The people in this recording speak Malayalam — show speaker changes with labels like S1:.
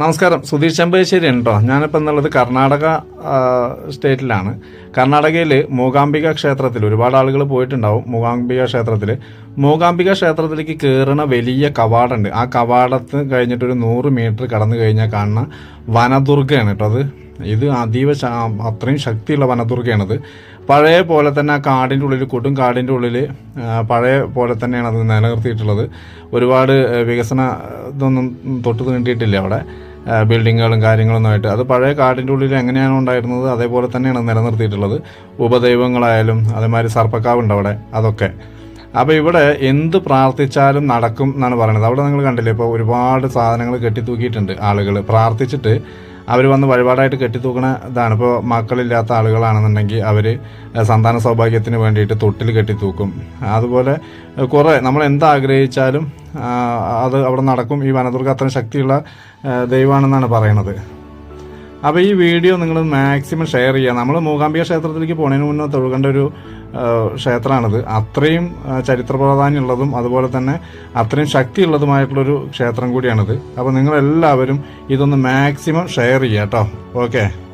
S1: നമസ്കാരം. സുധീഷ് ചെമ്പേശ്ശേരി ഉണ്ടോ ഞാനിപ്പോൾ എന്നുള്ളത് കർണാടക സ്റ്റേറ്റിലാണ്. കർണാടകയിൽ മൂകാംബിക ക്ഷേത്രത്തിൽ ഒരുപാട് ആളുകൾ പോയിട്ടുണ്ടാവും മൂകാംബിക ക്ഷേത്രത്തിൽ മൂകാംബിക ക്ഷേത്രത്തിലേക്ക് കയറുന്ന വലിയ കവാടമുണ്ട് ആ കവാടത്ത് കഴിഞ്ഞിട്ടൊരു നൂറ് മീറ്റർ കടന്നു കഴിഞ്ഞാൽ കാണുന്ന വനദുർഗയാണ് കേട്ടോ അത്. ഇത് അതീവ അത്രയും ശക്തിയുള്ള വനദുർഗയാണത് പഴയ പോലെ തന്നെ ആ കാടിന്റെ ഉള്ളിൽ കൊടും കാടിന്റെ ഉള്ളിൽ പഴയ പോലെ തന്നെയാണ് അത് നിലനിർത്തിയിട്ടുള്ളത്. ഒരുപാട് വികസന ഇതൊന്നും തൊട്ട് തീണ്ടിയിട്ടില്ല അവിടെ. ബിൽഡിങ്ങുകളും കാര്യങ്ങളൊന്നുമായിട്ട് അത് പഴയ കാടിന്റെ ഉള്ളിൽ എങ്ങനെയാണ് ഉണ്ടായിരുന്നത് അതേപോലെ തന്നെയാണ് നിലനിർത്തിയിട്ടുള്ളത്. ഉപദൈവങ്ങളായാലും അതേമാതിരി സർപ്പക്കാവുണ്ട് അവിടെ അതൊക്കെ. അപ്പോൾ ഇവിടെ എന്ത് പ്രാർത്ഥിച്ചാലും നടക്കും എന്നാണ് പറയുന്നത്. അവിടെ നിങ്ങൾ കണ്ടില്ലേ ഇപ്പോൾ ഒരുപാട് സാധനങ്ങൾ കെട്ടിത്തൂക്കിയിട്ടുണ്ട് ആളുകൾ പ്രാർത്ഥിച്ചിട്ട് അവർ വന്ന് വഴിപാടായിട്ട് കെട്ടിത്തൂക്കണ ഇതാണ്. ഇപ്പോൾ മക്കളില്ലാത്ത ആളുകളാണെന്നുണ്ടെങ്കിൽ അവർ സന്താന സൗഭാഗ്യത്തിന് വേണ്ടിയിട്ട് തൊട്ടിൽ കെട്ടിത്തൂക്കും. അതുപോലെ കുറേ നമ്മൾ എന്താഗ്രഹിച്ചാലും അത് അവിടെ നടക്കും. ഈ വനദുർഗ അത്രയും ശക്തിയുള്ള ദൈവമാണെന്നാണ് പറയണത്. അപ്പോൾ ഈ വീഡിയോ നിങ്ങൾ മാക്സിമം ഷെയർ ചെയ്യുക. നമ്മൾ മൂകാംബിക ക്ഷേത്രത്തിലേക്ക് പോണതിന് മുന്നേ തൊഴുകേണ്ട ഒരു ക്ഷേത്രമാണിത്. അത്രയും ചരിത്ര പ്രാധാന്യമുള്ളതും അതുപോലെ തന്നെ അത്രയും ശക്തിയുള്ളതുമായിട്ടുള്ളൊരു ക്ഷേത്രം കൂടിയാണിത്. അപ്പോൾ നിങ്ങളെല്ലാവരും ഇതൊന്ന് മാക്സിമം ഷെയർ ചെയ്യാം കേട്ടോ. ഓക്കെ.